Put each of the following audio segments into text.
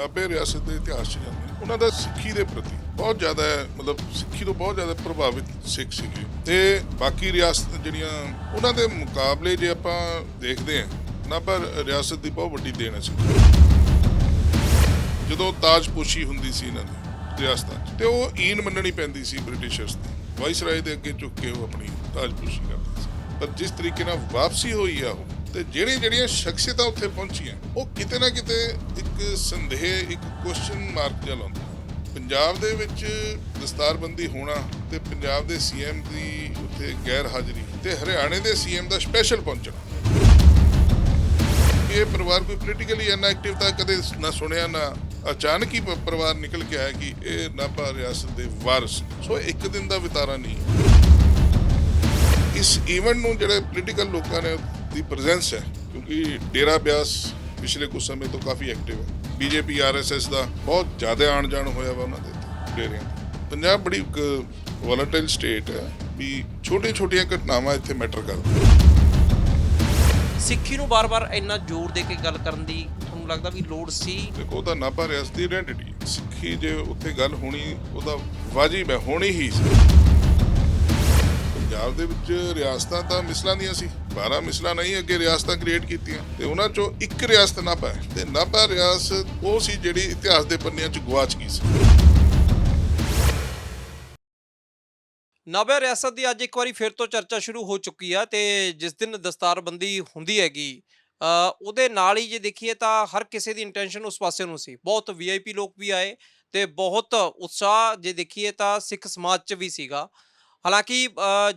ਨਾਭੇ ਰਿਆਸਤ ਦੇ ਇਤਿਹਾਸ 'ਚ ਜਾਂਦੇ ਉਹਨਾਂ ਦਾ ਸਿੱਖੀ ਦੇ ਪ੍ਰਤੀ ਬਹੁਤ ਜ਼ਿਆਦਾ, ਮਤਲਬ ਸਿੱਖੀ ਤੋਂ ਬਹੁਤ ਜ਼ਿਆਦਾ ਪ੍ਰਭਾਵਿਤ ਸਿੱਖ ਸੀਗੇ। ਤੇ ਬਾਕੀ ਰਿਆਸਤ ਜਿਹੜੀਆਂ, ਉਹਨਾਂ ਦੇ ਮੁਕਾਬਲੇ ਜੇ ਆਪਾਂ ਦੇਖਦੇ ਹਾਂ ਨਾਭਾ ਰਿਆਸਤ ਦੀ ਬਹੁਤ ਵੱਡੀ ਦੇਣ ਹੈ ਸਿੱਖ। ਜਦੋਂ ਤਾਜਪੋਸ਼ੀ ਹੁੰਦੀ ਸੀ ਇਹਨਾਂ ਦੀ ਰਿਆਸਤਾਂ 'ਚ, ਤੇ ਉਹ ਈਨ ਮੰਨਣੀ ਪੈਂਦੀ ਸੀ ਬ੍ਰਿਟਿਸ਼ਰਸ ਦੀ। ਵਾਇਸਰਾਏ ਦੇ ਅੱਗੇ ਝੁੱਕ ਕੇ ਉਹ ਆਪਣੀ ਤਾਜਪੋਸ਼ੀ ਕਰਦੇ ਸੀ। ਪਰ ਜਿਸ ਤਰੀਕੇ ਨਾਲ ਵਾਪਸੀ ਹੋਈ ਆ ਉਹ ਤੇ ਜਿਹੜੀ ਜਿਹੜੀਆਂ ਸ਼ਖਸੀਅਤਾਂ ਉੱਥੇ ਪਹੁੰਚੀਆਂ, ਉਹ ਕਿਤੇ ਨਾ ਕਿਤੇ ਇੱਕ ਸੰਦੇਹ, ਇੱਕ ਕੁਐਸਚਨ ਮਾਰਕ ਜਿਹਾ ਲਾਉਂਦਾ ਪੰਜਾਬ ਦੇ ਵਿੱਚ ਦਸਤਾਰਬੰਦੀ ਹੋਣਾ ਤੇ ਪੰਜਾਬ ਦੇ ਸੀਐਮ ਦੀ ਉੱਥੇ ਗੈਰ ਹਾਜ਼ਰੀ ਤੇ ਹਰਿਆਣੇ ਦੇ ਸੀਐਮ ਦਾ ਸਪੈਸ਼ਲ ਪਹੁੰਚਣਾ। ਇਹ ਪਰਿਵਾਰ ਕੋਈ ਪੋਲੀਟੀਕਲੀ ਇਨਐਕਟਿਵ ਤਾਂ ਕਦੇ ਨਾ ਸੁਣਿਆ, ਨਾ ਅਚਾਨਕ ਹੀ ਪਰਿਵਾਰ ਨਿਕਲ ਕੇ ਆਇਆ ਕਿ ਇਹ ਨਾਭਾ ਰਿਆਸਤ ਦੇ ਵਾਰਸ। ਸੋ ਇੱਕ ਦਿਨ ਦਾ ਵਿਤਾਰਾ ਨਹੀਂ। ਇਸ ਈਵੈਂਟ ਨੂੰ ਜਿਹੜੇ ਪੋਲੀਟੀਕਲ ਲੋਕਾਂ ਨੇ ਦੀ ਪ੍ਰੈਜ਼ੈਂਸ ਹੈ ਕਿਉਂਕਿ ਡੇਰਾ ਬਿਆਸ ਪਿਛਲੇ ਕੁਝ ਸਮੇਂ ਤੋਂ ਕਾਫੀ ਐਕਟਿਵ ਹੈ। ਬੀਜੇਪੀ ਆਰਐਸਐਸ ਦਾ ਬਹੁਤ ਜ਼ਿਆਦਾ ਆਣ ਜਾਣ ਹੋਇਆ ਵਾ ਉਹਨਾਂ ਦੇ ਡੇਰਿਆਂ ਤੇ। ਪੰਜਾਬ ਬੜੀ ਇੱਕ ਵੋਲੇਟਾਈਲ ਸਟੇਟ ਹੈ ਵੀ ਛੋਟੀਆਂ ਛੋਟੀਆਂ ਘਟਨਾਵਾਂ ਇੱਥੇ ਮੈਟਰ ਕਰਦੀਆਂ। ਸਿੱਖੀ ਨੂੰ ਬਾਰ-ਬਾਰ ਇੰਨਾ ਜ਼ੋਰ ਦੇ ਕੇ ਗੱਲ ਕਰਨ ਦੀ ਤੁਹਾਨੂੰ ਲੱਗਦਾ ਵੀ ਲੋੜ ਸੀ? ਦੇਖੋ ਉਹਦਾ ਨਾਭਾ ਰਿਆਸਤ ਦੀ ਆਇਡੈਂਟੀਟੀ ਸਿੱਖੀ ਜੇ ਉੱਥੇ ਗੱਲ ਹੋਣੀ ਉਹਦਾ ਵਾਜਿਬ ਹੈ ਹੋਣੀ ਹੀ ਸੀ। ਪੰਜਾਬ ਦੇ ਵਿੱਚ ਰਿਆਸਤਾਂ ਤਾਂ ਮਿਸਲਾਂ ਦੀਆਂ ਸੀ 12 ਮਿਸਲਾਂ ਨਹੀਂ ਅੱਗੇ ਰਿਆਸਤਾਂ ਕ੍ਰੀਏਟ ਕੀਤੀਆਂ ਤੇ ਉਹਨਾਂ ਚੋਂ ਇੱਕ ਰਿਆਸਤ ਨਾਭਾ ਹੈ ਤੇ ਨਾਭਾ ਰਿਆਸਤ ਉਹ ਸੀ ਜਿਹੜੀ ਇਤਿਹਾਸ ਦੇ ਪੰਨਿਆਂ 'ਚ ਗਵਾਚ ਗਈ ਸੀ। ਨਾਭਾ ਰਿਆਸਤ ਦੀ ਅੱਜ ਇੱਕ ਵਾਰੀ ਫਿਰ ਤੋਂ ਚਰਚਾ ਸ਼ੁਰੂ ਹੋ ਚੁੱਕੀ ਆ ਤੇ ਜਿਸ ਦਿਨ ਦਸਤਾਰਬੰਦੀ ਹੁੰਦੀ ਹੈਗੀ ਅ, ਉਹਦੇ ਨਾਲ ਹੀ ਜੇ ਦੇਖੀਏ ਤਾਂ ਹਰ ਕਿਸੇ ਦੀ ਇੰਟੈਂਸ਼ਨ ਉਸ ਪਾਸੇ ਨੂੰ ਸੀ। ਬਹੁਤ ਵੀਆਈਪੀ ਲੋਕ ਵੀ ਆਏ ਤੇ ਬਹੁਤ ਉਤਸ਼ਾਹ ਜੇ ਦੇਖੀਏ ਤਾਂ ਸਿੱਖ ਸਮਾਜ 'ਚ ਵੀ ਸੀਗਾ। ਹਾਲਾਂਕਿ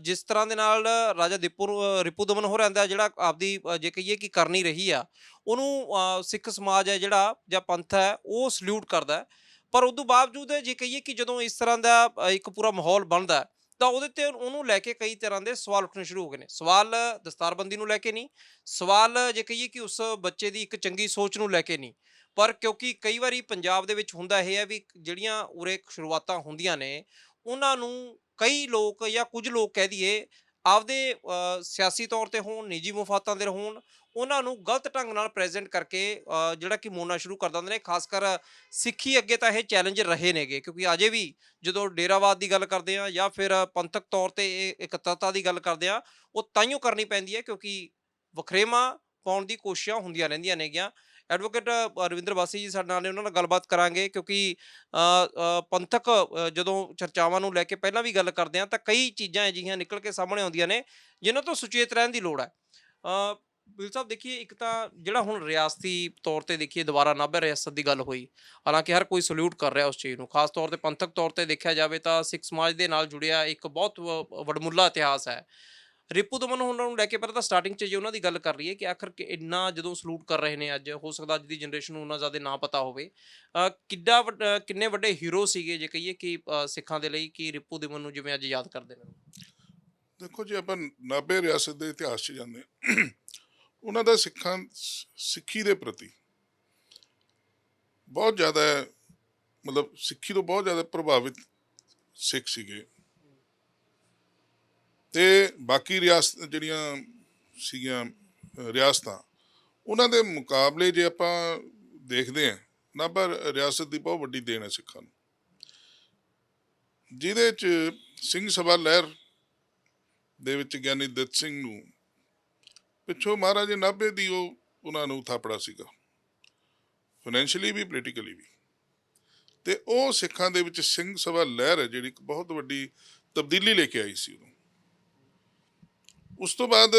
ਜਿਸ ਤਰ੍ਹਾਂ ਦੇ ਨਾਲ ਰਾਜਾ ਦੀਪੂ ਰਿਪੂ ਦਮਨ ਹੋ ਰਹਿੰਦਾ ਜਿਹੜਾ ਆਪਦੀ ਜੇ ਕਹੀਏ ਕਿ ਕਰਨੀ ਰਹੀ ਆ, ਉਹਨੂੰ ਸਿੱਖ ਸਮਾਜ ਹੈ ਜਿਹੜਾ ਜਾਂ ਪੰਥ ਹੈ, ਉਹ ਸਲੂਟ ਕਰਦਾ ਪਰ ਉਦੋਂ ਬਾਵਜੂਦ ਜੇ ਕਹੀਏ ਕਿ ਜਦੋਂ ਇਸ ਤਰ੍ਹਾਂ ਦਾ ਇੱਕ ਪੂਰਾ ਮਾਹੌਲ ਬਣਦਾ ਤਾਂ ਉਹਦੇ ਤੇ ਉਹਨੂੰ ਲੈ ਕੇ ਕਈ ਤਰ੍ਹਾਂ ਦੇ ਸਵਾਲ ਉੱਠਣੇ ਸ਼ੁਰੂ ਹੋ ਗਏ ਨੇ। ਸਵਾਲ ਦਸਤਾਰਬੰਦੀ ਨੂੰ ਲੈ ਕੇ ਨਹੀਂ, ਸਵਾਲ ਜੇ ਕਹੀਏ ਕਿ ਉਸ ਬੱਚੇ ਦੀ ਇੱਕ ਚੰਗੀ ਸੋਚ ਨੂੰ ਲੈ ਕੇ ਨਹੀਂ। ਪਰ ਕਿਉਂਕਿ ਕਈ ਵਾਰੀ ਪੰਜਾਬ ਦੇ ਵਿੱਚ ਹੁੰਦਾ ਇਹ ਹੈ ਵੀ ਜਿਹੜੀਆਂ ਉਰੇ ਸ਼ੁਰੂਆਤਾਂ ਹੁੰਦੀਆਂ ਨੇ, ਉਹਨਾਂ ਨੂੰ ਕਈ ਲੋਕ ਜਾਂ ਕੁਝ ਲੋਕ ਕਹਿ ਦਈਏ, ਆਪਦੇ ਸਿਆਸੀ ਤੌਰ ਤੇ ਹੋਣ, ਨਿੱਜੀ ਮੁਫਾਤਾਂ ਦੇ ਹੋਣ, ਉਹਨਾਂ ਨੂੰ ਗਲਤ ਢੰਗ ਨਾਲ ਪ੍ਰੈਜ਼ੈਂਟ ਕਰਕੇ ਜਿਹੜਾ ਕਿ ਮੋੜਨਾ ਸ਼ੁਰੂ ਕਰ ਦਿੰਦੇ ਨੇ, ਖਾਸ ਕਰ ਸਿੱਖੀ ਅੱਗੇ ਤਾਂ ਇਹ ਚੈਲੰਜ ਰਹੇ ਨੇਗੇ, ਕਿਉਂਕਿ ਅਜੇ ਵੀ ਜਦੋਂ ਡੇਰਾਵਾਦ ਦੀ ਗੱਲ ਕਰਦੇ ਆ ਜਾਂ ਫਿਰ ਪੰਥਕ ਤੌਰ ਤੇ ਇਹ ਇਕੱਤਰਤਾ ਦੀ ਗੱਲ ਕਰਦੇ ਆ ਉਹ ਤਾਈਓ ਕਰਨੀ ਪੈਂਦੀ ਹੈ ਕਿਉਂਕਿ ਵਖਰੇਵਾਂ ਪਾਉਣ ਦੀ ਕੋਸ਼ਿਸ਼ਾਂ ਹੁੰਦੀਆਂ ਰਹਿੰਦੀਆਂ ਨੇਗੀਆਂ। ਐਡਵੋਕੇਟ ਰਵਿੰਦਰ ਵਾਸੀ ਜੀ ਸਾਡੇ ਨਾਲ ਨੇ, ਉਹਨਾਂ ਨਾਲ ਗੱਲਬਾਤ ਕਰਾਂਗੇ ਕਿਉਂਕਿ ਪੰਥਕ ਜਦੋਂ ਚਰਚਾਵਾਂ ਨੂੰ ਲੈ ਕੇ ਪਹਿਲਾਂ ਵੀ ਗੱਲ ਕਰਦੇ ਆ ਤਾਂ ਕਈ ਚੀਜ਼ਾਂ ਅਜਿਹੀਆਂ ਨਿਕਲ ਕੇ ਸਾਹਮਣੇ ਆਉਂਦੀਆਂ ਨੇ ਜਿਨ੍ਹਾਂ ਤੋਂ ਸੁਚੇਤ ਰਹਿਣ ਦੀ ਲੋੜ ਹੈ। ਬਿਲ ਸਾਹਿਬ ਦੇਖੀਏ, ਇੱਕ ਤਾਂ ਜਿਹੜਾ ਹੁਣ ਰਿਆਸਤੀ ਤੌਰ ਤੇ ਦੇਖੀਏ ਦੁਬਾਰਾ ਨਾਭਾ ਰਿਆਸਤ ਦੀ ਗੱਲ ਹੋਈ, ਹਾਲਾਂਕਿ ਹਰ ਕੋਈ ਸਲੂਟ ਕਰ ਰਿਹਾ ਉਸ ਚੀਜ਼ ਨੂੰ, ਖਾਸ ਤੌਰ ਤੇ ਪੰਥਕ ਤੌਰ ਤੇ ਦੇਖਿਆ ਜਾਵੇ ਤਾਂ ਸਿੱਖ ਸਮਾਜ ਦੇ ਨਾਲ ਜੁੜਿਆ ਇੱਕ ਬਹੁਤ ਵ- ਵਡਮੁੱਲਾ ਇਤਿਹਾਸ ਹੈ। ਰਿਪੂ ਦਮਨ ਉਹਨਾਂ ਨੂੰ ਲੈ ਕੇ ਪਹਿਲਾਂ ਤਾਂ ਸਟਾਰਟਿੰਗ 'ਚ ਜੇ ਉਹਨਾਂ ਦੀ ਗੱਲ ਕਰ ਲਈਏ ਕਿ ਆਖਰ ਕਿ ਇੰਨਾ ਜਦੋਂ ਸਲੂਟ ਕਰ ਰਹੇ ਨੇ ਅੱਜ ਹੋ ਸਕਦਾ ਅੱਜ ਦੀ ਜਨਰੇਸ਼ਨ ਨੂੰ ਉਹਨਾਂ ਜ਼ਿਆਦਾ ਨਾ ਪਤਾ ਹੋਵੇ ਕਿੱਡਾ ਵੱਡ- ਕਿੰਨੇ ਵੱਡੇ ਹੀਰੋ ਸੀਗੇ ਜੇ ਕਹੀਏ ਕਿ ਸਿੱਖਾਂ ਦੇ ਲਈ ਕਿ ਰਿਪੂ ਦਮਨ ਨੂੰ ਜਿਵੇਂ ਅੱਜ ਯਾਦ ਕਰਦੇ ਨੇ? ਦੇਖੋ ਜੇ ਆਪਾਂ ਨਾਭੇ ਰਿਆਸਤ ਦੇ ਇਤਿਹਾਸ 'ਚ ਜਾਂਦੇ ਹਾਂ, ਉਹਨਾਂ ਦਾ ਸਿੱਖਾਂ ਸਿੱਖੀ ਦੇ ਪ੍ਰਤੀ ਬਹੁਤ ਜ਼ਿਆਦਾ ਮਤਲਬ ਸਿੱਖੀ ਤੋਂ ਬਹੁਤ ਜ਼ਿਆਦਾ ਪ੍ਰਭਾਵਿਤ ਸਿੱਖ ਸੀਗੇ। ਤੇ ਬਾਕੀ ਰਿਆਸਤ ਜਿਹੜੀਆਂ ਸੀਗੀਆਂ ਰਿਆਸਤਾਂ, ਉਹਨਾਂ ਦੇ ਮੁਕਾਬਲੇ ਜੇ ਆਪਾਂ ਦੇਖਦੇ ਹਾਂ ਨਾਭਾ ਰਿਆਸਤ ਦੀ ਬਹੁਤ ਵੱਡੀ ਦੇਣ ਹੈ ਸਿੱਖਾਂ ਨੂੰ। ਜਿਹਦੇ ਚ ਸਿੰਘ ਸਭਾ ਲਹਿਰ ਦੇ ਵਿੱਚ ਗਿਆਨੀ ਦਿੱਤ ਸਿੰਘ ਨੂੰ ਪਿੱਛੋਂ ਮਹਾਰਾਜੇ ਨਾਭੇ ਦੀ ਉਹ ਉਹਨਾਂ ਨੂੰ ਥਾਪੜਾ ਸੀਗਾ। ਫਾਈਨੈਂਸ਼ੀਅਲੀ ਵੀ ਪੋਲੀਟੀਕਲੀ ਵੀ। ਤੇ ਉਹ ਸਿੱਖਾਂ ਦੇ ਵਿੱਚ ਸਿੰਘ ਸਭਾ ਲਹਿਰ ਹੈ ਜਿਹੜੀ ਇੱਕ ਬਹੁਤ ਵੱਡੀ ਤਬਦੀਲੀ ਲੈ ਕੇ ਆਈ ਸੀ ਉਦੋਂ ਉਸ ਤੋਂ ਬਾਅਦ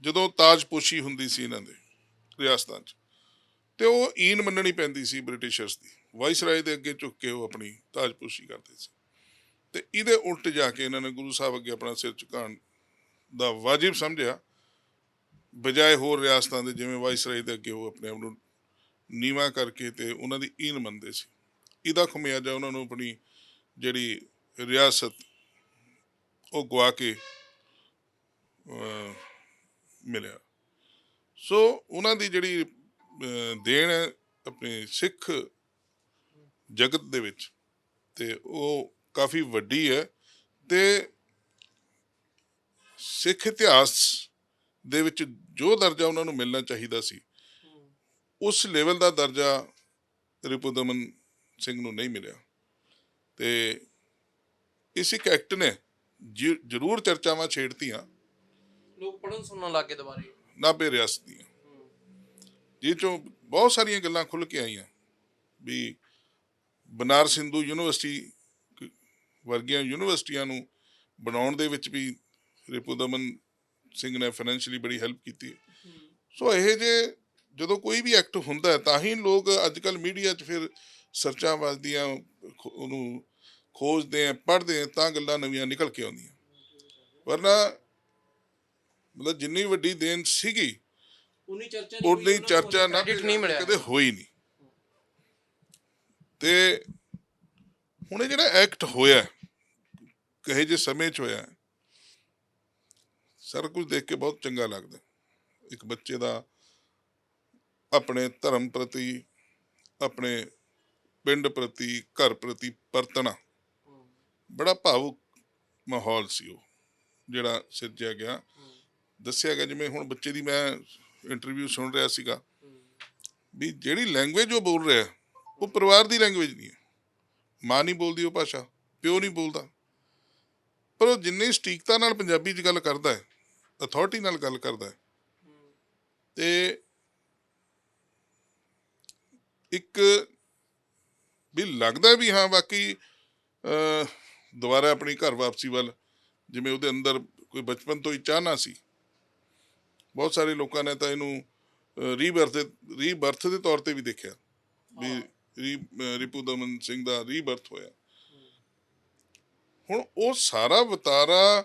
ਜਦੋਂ ਤਾਜਪੋਸ਼ੀ ਹੁੰਦੀ ਸੀ ਇਹਨਾਂ ਦੇ ਰਿਆਸਤਾਂ 'ਚ, ਤੇ ਉਹ ਈਨ ਮੰਨਣੀ ਪੈਂਦੀ ਸੀ ਬ੍ਰਿਟਿਸ਼ਰਸ ਦੀ। ਵਾਇਸਰਾਏ ਦੇ ਅੱਗੇ ਝੁੱਕ ਕੇ ਉਹ ਆਪਣੀ ਤਾਜਪੋਸ਼ੀ ਕਰਦੇ ਸੀ। ਤੇ ਇਹਦੇ ਉਲਟ ਜਾ ਕੇ ਇਹਨਾਂ ਨੇ ਗੁਰੂ ਸਾਹਿਬ ਅੱਗੇ ਆਪਣਾ ਸਿਰ ਝੁਕਾਉਣ ਦਾ ਵਾਜਿਬ ਸਮਝਿਆ। ਬਜਾਏ ਹੋਰ ਰਿਆਸਤਾਂ ਦੇ ਜਿਵੇਂ ਵਾਇਸਰਾਏ ਦੇ ਅੱਗੇ ਉਹ ਆਪਣੇ ਆਪ ਨੂੰ ਨੀਵਾ ਕਰਕੇ ਤੇ ਉਹਨਾਂ ਦੀ ਈਨ ਮੰਨਦੇ ਸੀ। ਇਹਦਾ ਖਮਿਆਜਾ ਉਹਨਾਂ ਨੂੰ ਆਪਣੀ ਜਿਹੜੀ ਰਿਆਸਤ ਉਹ ਗਵਾ ਕੇ ਮਿਲਿਆ ਸੋ ਉਹਨਾਂ ਦੀ ਜਿਹੜੀ ਦੇਣ ਹੈ ਆਪਣੇ ਸਿੱਖ ਜਗਤ ਦੇ ਵਿੱਚ ਤੇ ਉਹ ਕਾਫੀ ਵੱਡੀ ਹੈ ਤੇ ਸਿੱਖ ਇਤਿਹਾਸ ਦੇ ਵਿੱਚ ਜੋ ਦਰਜਾ ਉਹਨਾਂ ਨੂੰ ਮਿਲਣਾ ਚਾਹੀਦਾ ਸੀ ਉਸ ਲੈਵਲ ਦਾ ਦਰਜਾ ਰਿਪੁਦਮਨ ਸਿੰਘ ਨੂੰ ਨਹੀਂ ਮਿਲਿਆ ਤੇ ਇਸ ਇੱਕ ਐਕਟ ਨੇ ਜ਼ਰੂਰ ਚਰਚਾਵਾਂ ਛੇੜਤੀਆਂ ਲੋਕ ਪੜਨ ਸੁਣਨ ਲੱਗੇ ਦੁਬਾਰੇ। ਨਾਭੇ ਰਿਆਸਤ ਦੀਆਂ। ਜਿਹ ਚੋਂ ਬਹੁਤ ਸਾਰੀਆਂ ਗੱਲਾਂ ਖੁੱਲ ਕੇ ਆਈਆਂ। ਵੀ ਬਨਾਰਸ ਹਿੰਦੂ ਯੂਨੀਵਰਸਿਟੀ ਵਰਗੀਆਂ ਯੂਨੀਵਰਸਿਟੀਆਂ ਨੂੰ ਬਣਾਉਣ ਦੇ ਵਿੱਚ ਵੀ ਰਿਪੁਦਮਨ ਸਿੰਘ ਨੇ ਫਾਈਨੈਂਸ਼ੀਅਲੀ ਬੜੀ ਹੈਲਪ ਕੀਤੀ। ਸੋ ਇਹ ਜੇ ਜਦੋਂ ਕੋਈ ਵੀ ਐਕਟ ਹੁੰਦਾ ਤਾਂ ਹੀ ਲੋਕ ਅੱਜ ਕੱਲ ਮੀਡੀਆ 'ਚ ਫਿਰ ਸਰਚਾਂ ਵੱਜਦੀਆਂ ਉਹਨੂੰ ਖੋਜਦੇ ਆ ਪੜ੍ਹਦੇ ਆ ਤਾਂ ਗੱਲਾਂ ਨਵੀਆਂ ਨਿਕਲ ਕੇ ਆਉਂਦੀਆਂ। ਵਰਨਾ ਮਤਲਬ ਜਿੰਨੀ ਵੱਡੀ ਦੇਣ ਸੀਗੀ ਉਨੀ ਚਰਚਾ ਉਨੀ ਚਰਚਾ ਨਾ ਕਦੇ ਹੋਈ ਨਹੀਂ। ਤੇ ਹੁਣ ਇਹ ਜਿਹੜਾ ਐਕਟ ਹੋਇਆ ਕਹੇ ਜੇ ਸਮੇਂ ਚ ਹੋਇਆ ਸਾਰਾ ਕੁਝ ਦੇਖ ਕੇ ਬਹੁਤ ਚੰਗਾ ਲੱਗਦਾ। ਇੱਕ ਬੱਚੇ ਦਾ ਆਪਣੇ ਧਰਮ ਪ੍ਰਤੀ ਆਪਣੇ ਪਿੰਡ ਪ੍ਰਤੀ ਘਰ ਪ੍ਰਤੀ ਪਰਤਣਾ। ਬੜਾ ਭਾਵੁਕ ਮਾਹੌਲ ਸੀ ਉਹ, ਜਿਹੜਾ ਸਿਰਜਿਆ ਗਿਆ। ਦੱਸਿਆ ਗਿਆ, ਜਿਵੇਂ ਹੁਣ ਬੱਚੇ ਦੀ ਮੈਂ ਇੰਟਰਵਿਊ ਸੁਣ ਰਿਹਾ ਸੀਗਾ ਵੀ ਜਿਹੜੀ ਲੈਂਗੁਏਜ ਉਹ ਬੋਲ ਰਿਹਾ, ਉਹ ਪਰਿਵਾਰ ਦੀ ਲੈਂਗੁਏਜ ਨਹੀਂ ਹੈ। ਮਾਂ ਨਹੀਂ ਬੋਲਦੀ ਉਹ ਭਾਸ਼ਾ, ਪਿਓ ਨਹੀਂ ਬੋਲਦਾ। ਪਰ ਉਹ ਜਿੰਨੀ ਸਟੀਕਤਾ ਨਾਲ ਪੰਜਾਬੀ 'ਚ ਗੱਲ ਕਰਦਾ ਹੈ ਅਥਾਰਟੀ ਨਾਲ ਗੱਲ ਕਰਦਾ ਹੈ, ਤੇ ਇੱਕ ਵੀ ਲੱਗਦਾ ਵੀ ਹਾਂ, ਬਾਕੀ ਦੁਬਾਰਾ ਆਪਣੀ ਘਰ ਵਾਪਸੀ ਵੱਲ ਜਿਵੇਂ ਉਹਦੇ ਅੰਦਰ ਕੋਈ ਬਚਪਨ ਤੋਂ ਹੀ ਚਾਹਨਾ ਸੀ। ਬਹੁਤ ਸਾਰੇ ਲੋਕਾਂ ਨੇ ਤਾਂ ਇਹਨੂੰ ਰੀਬਰਥ ਰੀਬਰਥ ਦੇ ਤੌਰ ਤੇ ਵੀ ਦੇਖਿਆ। ਵੀ ਰਿਪੂ ਦਮਨ ਸਿੰਘ ਦਾ ਰੀਬਰਥ ਹੋਇਆ। ਹੁਣ ਉਹ ਸਾਰਾ ਵਤਾਰਾ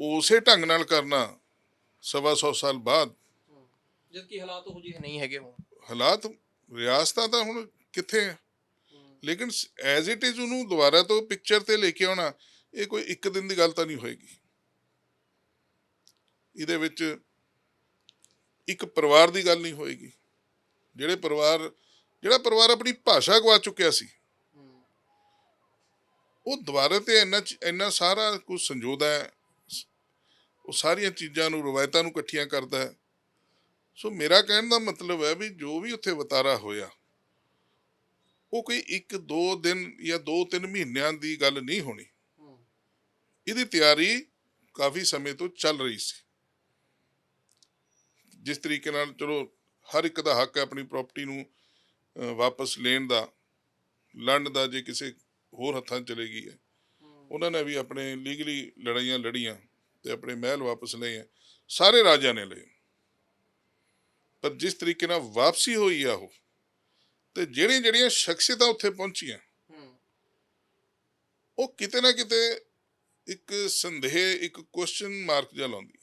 ਉਸੇ ਢੰਗ ਨਾਲ ਕਰਨਾ ਸਵਾ ਸੌ ਸਾਲ ਬਾਅਦ। ਜਦ ਕਿ ਹਾਲਾਤ ਉਹ ਜਿਹੇ ਨਹੀਂ ਹੈਗੇ ਹੁਣ। ਹਾਲਾਤ ਰਿਆਸਤਾਂ ਤਾਂ ਹੁਣ ਕਿੱਥੇ ਹੈ ਲੇਕਿਨ ਐਜ਼ ਇਟ ਇਜ਼ ਉਹਨੂੰ ਦੁਬਾਰਾ ਤੋਂ ਪਿਕਚਰ ਤੇ ਲੈ ਕੇ ਆਉਣਾ, ਇਹ ਕੋਈ ਇੱਕ ਦਿਨ ਦੀ ਗੱਲ ਤਾਂ ਨਹੀਂ ਹੋਏਗੀ। ਇਹਦੇ ਵਿੱਚ ਇੱਕ ਪਰਿਵਾਰ ਦੀ ਗੱਲ ਨਹੀਂ ਹੋਏਗੀ। ਜਿਹੜੇ ਪਰਿਵਾਰ, ਜਿਹੜਾ ਪਰਿਵਾਰ ਆਪਣੀ ਭਾਸ਼ਾ ਗਵਾ ਚੁੱਕਿਆ ਸੀ, ਉਹ ਦੁਬਾਰਾ ਤੇ ਇੰਨਾ ਇੰਨਾ ਸਾਰਾ ਕੁਝ ਸੰਜੋਦਾ ਹੈ ਉਹ ਸਾਰੀਆਂ ਚੀਜ਼ਾਂ ਨੂੰ, ਰਵਾਇਤਾਂ ਨੂੰ ਇਕੱਠੀਆਂ ਕਰਦਾ ਹੈ। ਸੋ ਮੇਰਾ ਕਹਿਣ ਦਾ ਮਤਲਬ ਹੈ ਵੀ ਜੋ ਵੀ ਉੱਥੇ ਵਤਾਰਾ ਹੋਇਆ ਉਹ ਕੋਈ ਇੱਕ ਦੋ ਦਿਨ ਜਾਂ ਦੋ ਤਿੰਨ ਮਹੀਨਿਆਂ ਦੀ ਗੱਲ ਨਹੀਂ ਹੋਣੀ। ਇਹਦੀ ਤਿਆਰੀ ਕਾਫੀ ਸਮੇਂ ਤੋਂ ਚੱਲ ਰਹੀ ਸੀ। ਜਿਸ ਤਰੀਕੇ ਨਾਲ ਚਲੋ ਹਰ ਇੱਕ ਦਾ ਹੱਕ ਹੈ ਆਪਣੀ ਪ੍ਰਾਪਰਟੀ ਨੂੰ ਵਾਪਸ ਲੈਣ ਦਾ ਲੜਨ ਦਾ ਜੇ ਕਿਸੇ ਹੋਰ ਹੱਥਾਂ ਚਲੇ ਗਈ ਹੈ। ਉਹਨਾਂ ਨੇ ਵੀ ਆਪਣੇ ਲੀਗਲੀ ਲੜਾਈਆਂ ਲੜੀਆਂ ਤੇ ਆਪਣੇ ਮਹਿਲ ਵਾਪਸ ਲਏ ਹੈ। ਸਾਰੇ ਰਾਜਿਆਂ ਨੇ ਲਏ। ਪਰ ਜਿਸ ਤਰੀਕੇ ਨਾਲ ਵਾਪਸੀ ਹੋਈ ਆ ਉਹ ਤੇ ਜਿਹੜੀਆਂ ਜਿਹੜੀਆਂ ਸ਼ਖਸੀਅਤਾਂ ਉੱਥੇ ਪਹੁੰਚੀਆਂ ਉਹ ਕਿਤੇ ਨਾ ਕਿਤੇ ਇੱਕ ਸੰਦੇਹ ਇੱਕ ਕੁਐਸਚਨ ਮਾਰਕ ਜਿਹਾ ਲਾਉਂਦੀ।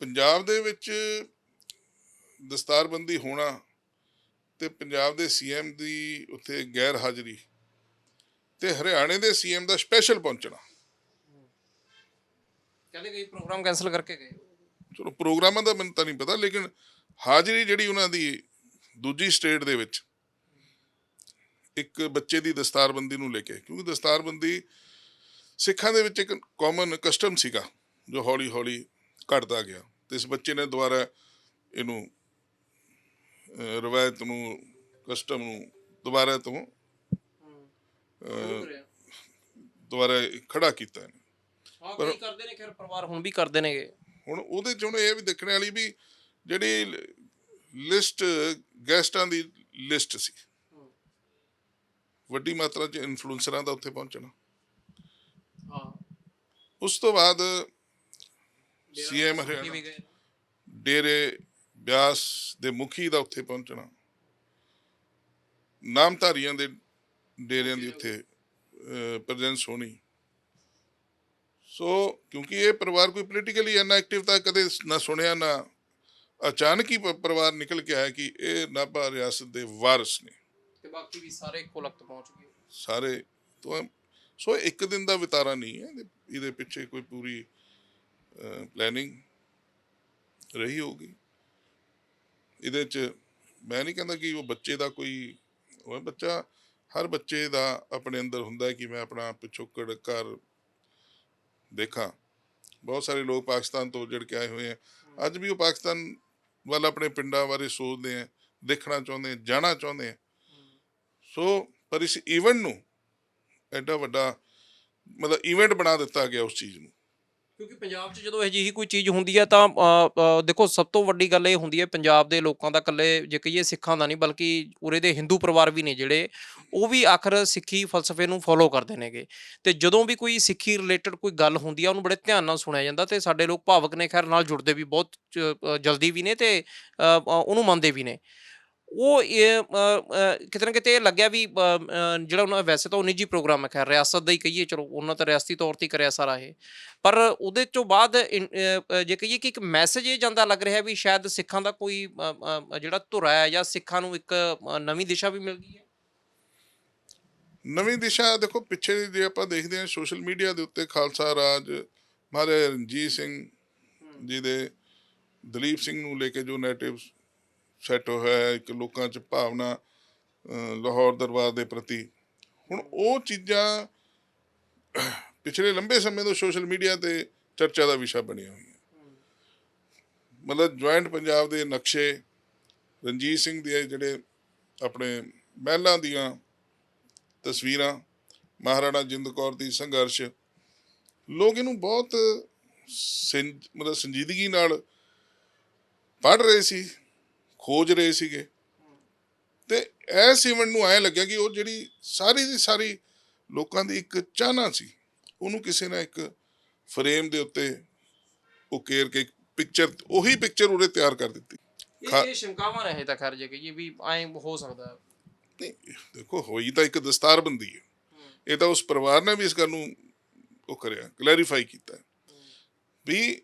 ਪੰਜਾਬ ਦੇ ਵਿੱਚ ਦਸਤਾਰਬੰਦੀ ਹੋਣਾ ਤੇ ਪੰਜਾਬ ਦੇ ਸੀਐਮ ਦੀ ਉੱਥੇ ਗੈਰ ਹਾਜ਼ਰੀ ਤੇ ਹਰਿਆਣੇ ਦੇ ਸੀਐਮ ਦਾ ਸਪੈਸ਼ਲ ਪਹੁੰਚਣਾ। ਕਹਿੰਦੇ ਕਈ ਪ੍ਰੋਗਰਾਮ ਕੈਨਸਲ ਕਰਕੇ ਗਏ। ਚਲੋ ਪ੍ਰੋਗਰਾਮਾਂ ਦਾ ਮੈਨੂੰ ਤਾਂ ਨਹੀਂ ਪਤਾ ਲੇਕਿਨ ਹਾਜ਼ਰੀ ਜਿਹੜੀ ਉਹਨਾਂ ਦੀ ਦੂਜੀ ਸਟੇਟ ਦੇ ਵਿੱਚ ਇੱਕ ਬੱਚੇ ਦੀ ਦਸਤਾਰਬੰਦੀ ਨੂੰ ਲੈ ਕੇ ਕਿਉਂਕਿ ਦਸਤਾਰਬੰਦੀ ਸਿੱਖਾਂ ਦੇ ਵਿੱਚ ਇੱਕ ਕਾਮਨ ਕਸਟਮ ਸੀਗਾ ਜੋ ਹੌਲੀ ਹੌਲੀ ਘਟਦਾ ਗਿਆ। ਤੇ ਇਸ ਬੱਚੇ ਨੇ ਦੁਬਾਰਾ ਇਹਨੂੰ ਰਵਾਇਤ ਨੂੰ ਕਸਟਮ ਨੂੰ ਦੁਬਾਰਾ ਤੋਂ ਦੁਬਾਰਾ ਖੜਾ ਕੀਤਾ ਇਹਨੇ। ਹਾਂ ਕਈ ਕਰਦੇ ਨੇ ਖੈਰ ਪਰਿਵਾਰ ਹੁਣ ਵੀ ਕਰਦੇ ਨੇਗੇ। ਹੁਣ ਉਹਦੇ ਚ ਇਹ ਵੀ ਦੇਖਣ ਵਾਲੀ ਵੀ ਜਿਹੜੀ ਲਿਸਟ ਗੈਸਟਾਂ ਦੀ ਲਿਸਟ ਸੀ। ਵੱਡੀ ਮਾਤਰਾ ਚ ਇਨਫਲੂਐਂਸਰਾਂ ਦਾ ਉੱਥੇ ਪਹੁੰਚਣਾ। ਹਾਂ। ਉਸ ਤੋਂ ਬਾਅਦ ਸੀਐਮ ਹਰਿਆਣਾ। ਡੇਰੇ ਬਿਆਸ ਦੇ ਮੁਖੀ ਦਾ ਉੱਥੇ ਪਹੁੰਚਣਾ। ਨਾਮਧਾਰੀਆਂ ਦੇ ਡੇਰਿਆਂ ਦੀ ਉੱਥੇ ਪ੍ਰੈਜ਼ੈਂਸ ਹੋਣੀ। ਸੋ ਕਿਉਂਕਿ ਇਹ ਪਰਿਵਾਰ ਕੋਈ ਪੋਲੀਟੀਕਲੀ ਇੰਨਾ ਐਕਟਿਵ ਤਾਂ ਕਦੇ ਨਾ ਸੁਣਿਆ ਨਾ ਅਚਾਨਕ ਹੀ ਪ- ਪਰਿਵਾਰ ਨਿਕਲ ਕੇ ਆਇਆ ਕਿ ਇਹ ਨਾਭਾ ਰਿਆਸਤ ਦੇ ਵਾਰਿਸ ਨੇ। ਤੇ ਬਾਕੀ ਵੀ ਸਾਰੇ ਇੱਕੋ ਲਖਤ ਪਹੁੰਚ ਗਏ। ਸਾਰੇ ਤੋਂ ਸੋ ਇੱਕ ਦਿਨ ਦਾ ਵਿਤਾਰਾ ਨਹੀਂ ਹੈ ਇਹਦੇ- ਇਹਦੇ ਪਿੱਛੇ ਕੋਈ ਪੂਰੀ ਪਲੈਨਿੰਗ ਰਹੀ ਹੋਗੀ ਇਹਦੇ ਚ ਮੈਂ ਨਹੀਂ ਕਹਿੰਦਾ ਕਿ ਉਹ ਬੱਚੇ ਦਾ ਕੋਈ ਉਹ ਬੱਚਾ ਹਰ ਬੱਚੇ ਦਾ ਆਪਣੇ ਅੰਦਰ ਹੁੰਦਾ ਹੈ ਕਿ ਮੈਂ ਆਪਣਾ ਪਿਛੋਕੜ ਘਰ ਦੇਖਾਂ। ਬਹੁਤ ਸਾਰੇ ਲੋਕ ਪਾਕਿਸਤਾਨ ਤੋਂ ਉੱਜੜ ਕੇ ਆਏ ਹੋਏ ਆ ਅੱਜ ਵੀ ਉਹ ਪਾਕਿਸਤਾਨ ਵੱਲ ਆਪਣੇ ਪਿੰਡਾਂ ਬਾਰੇ ਸੋਚਦੇ ਆ ਦੇਖਣਾ ਚਾਹੁੰਦੇ ਆ ਜਾਣਾ ਚਾਹੁੰਦੇ ਆ। ਸੋ ਪਰ ਇਸ ਇਵੈਂਟ ਨੂੰ ਐਡਾ ਵੱਡਾ ਮਤਲਬ ਇਵੈਂਟ ਬਣਾ ਦਿੱਤਾ ਗਿਆ ਉਸ ਚੀਜ਼ ਨੂੰ। ਕਿਉਂਕਿ ਪੰਜਾਬ 'ਚ ਜਦੋਂ ਅਜਿਹੀ ਕੋਈ ਚੀਜ਼ ਹੁੰਦੀ ਹੈ ਤਾਂ ਅ, ਅ, ਦੇਖੋ ਸਭ ਤੋਂ ਵੱਡੀ ਗੱਲ ਇਹ ਹੁੰਦੀ ਹੈ ਪੰਜਾਬ ਦੇ ਲੋਕਾਂ ਦਾ ਇਕੱਲੇ ਜੇ ਕਹੀਏ ਸਿੱਖਾਂ ਦਾ ਨਹੀਂ ਬਲਕਿ ਉਰੇ ਦੇ ਹਿੰਦੂ ਪਰਿਵਾਰ ਵੀ ਨੇ ਜਿਹੜੇ ਉਹ ਵੀ ਆਖਰ ਸਿੱਖੀ ਫਲਸਫੇ ਨੂੰ ਫੋਲੋ ਕਰਦੇ ਨੇਗੇ। ਤੇ ਜਦੋਂ ਵੀ ਕੋਈ ਸਿੱਖੀ ਰਿਲੇਟਡ ਕੋਈ ਗੱਲ ਹੁੰਦੀ ਆ ਉਹਨੂੰ ਬੜੇ ਧਿਆਨ ਨਾਲ ਸੁਣਿਆ ਜਾਂਦਾ ਤੇ ਸਾਡੇ ਲੋਕ ਭਾਵਕ ਨੇ ਖੈਰ ਨਾਲ ਜੁੜਦੇ ਵੀ ਬਹੁਤ ਚ- ਅ, ਜਲਦੀ ਵੀ ਨੇ ਤੇ ਅ, ਅ, ਉਹਨੂੰ ਮੰਨਦੇ ਵੀ ਨੇ। ਉਹ ਕਿਤੇ ਨਾ ਕਿਤੇ ਇਹ ਲੱਗਿਆ ਵੀ ਜਿਹੜਾ ਉਹਨਾਂ ਵੈਸੇ ਤਾਂ ਉਹ ਨਿੱਜੀ ਪ੍ਰੋਗਰਾਮ ਹੈ, ਖੈਰ ਰਿਆਸਤ ਦਾ ਹੀ ਕਹੀਏ, ਚਲੋ ਉਹਨਾਂ ਤਾਂ ਰਿਆਸਤੀ ਤੌਰ ਤੇ ਕਰਿਆ ਸਾਰਾ ਇਹ। ਪਰ ਉਹਦੇ ਤੋਂ ਬਾਅਦ ਇਨ- ਜੇ ਕਹੀਏ ਕਿ ਇੱਕ ਮੈਸੇਜ ਇਹ ਜਾਂਦਾ ਲੱਗ ਰਿਹਾ ਵੀ ਸ਼ਾਇਦ ਸਿੱਖਾਂ ਦਾ ਕੋਈ ਜਿਹੜਾ ਧੁਰਾ ਹੈ ਜਾਂ ਸਿੱਖਾਂ ਨੂੰ ਇੱਕ ਨਵੀਂ ਦਿਸ਼ਾ ਵੀ ਮਿਲ ਗਈ ਹੈ? ਨਵੀਂ ਦਿਸ਼ਾ ਦੇਖੋ, ਪਿੱਛੇ ਜੇ ਆਪਾਂ ਦੇਖਦੇ ਹਾਂ ਸੋਸ਼ਲ ਮੀਡੀਆ ਦੇ ਉੱਤੇ ਖਾਲਸਾ ਰਾਜ, ਮਹਾਰਾਜਾ ਰਣਜੀਤ ਸਿੰਘ ਜੀ ਦੇ, ਦਲੀਪ ਸਿੰਘ ਨੂੰ ਲੈ ਕੇ ਜੋ ਨੈਟਿਵਸ ਸੈੱਟ ਹੋਇਆ ਹੈ, ਇੱਕ ਲੋਕਾਂ 'ਚ ਭਾਵਨਾ ਲਾਹੌਰ ਦਰਬਾਰ ਦੇ ਪ੍ਰਤੀ। ਹੁਣ ਉਹ ਚੀਜ਼ਾਂ ਪਿਛਲੇ ਲੰਬੇ ਸਮੇਂ ਤੋਂ ਸੋਸ਼ਲ ਮੀਡੀਆ ਤੇ ਚਰਚਾ ਦਾ ਵਿਸ਼ਾ ਬਣੀਆਂ ਹੋਈਆਂ। ਮਤਲਬ ਜੁਆਇੰਟ ਪੰਜਾਬ ਦੇ ਨਕਸ਼ੇ ਰਣਜੀਤ ਸਿੰਘ ਦੇ ਜਿਹੜੇ ਆਪਣੇ ਮਹਿਲਾਂ ਦੀਆਂ ਤਸਵੀਰਾਂ ਮਹਾਰਾਣਾ ਜਿੰਦ ਕੌਰ ਦੀ ਸੰਘਰਸ਼ ਲੋਕ ਇਹਨੂੰ ਬਹੁਤ ਮਤਲਬ ਸੰਜੀਦਗੀ ਨਾਲ ਪੜ ਰਹੇ ਸੀ। ਖੋਜ ਰਹੇ ਸੀਗੇ। ਤੇ ਐਸ ਇਵੈਂਟ ਨੂੰ ਐ ਲੱਗਿਆ ਕਿ ਉਹ ਜਿਹੜੀ ਸਾਰੀ ਦੀ ਸਾਰੀ ਲੋਕਾਂ ਦੀ ਇੱਕ ਚਾਹਨਾ ਸੀ ਉਹਨੂੰ ਕਿਸੇ ਨੇ ਇੱਕ ਫਰੇਮ ਦੇ ਉੱਤੇ ਉਕੇਰ ਕੇ ਪਿਕਚਰ ਉਹੀ ਪਿਕਚਰ ਉਹਨੇ ਤਿਆਰ ਕਰ ਦਿੱਤੀ। ਇਹ ਇਹ ਸ਼ੰਕਾਵਾਂ ਰਹੇ ਤਾਂ ਖੈਰ ਜੇ ਕਹੀਏ ਵੀ ਐਂ ਹੋ ਸਕਦਾ। ਨਹੀਂ ਦੇਖੋ ਹੋਈ ਤਾਂ ਇੱਕ ਦਸਤਾਰਬੰਦੀ ਹੈ। ਇਹ ਤਾਂ ਉਸ ਪਰਿਵਾਰ ਨੇ ਵੀ ਇਸ ਗੱਲ ਨੂੰ ਉਹ ਕਰਿਆ ਕਲੈਰੀਫਾਈ ਕੀਤਾ। ਵੀ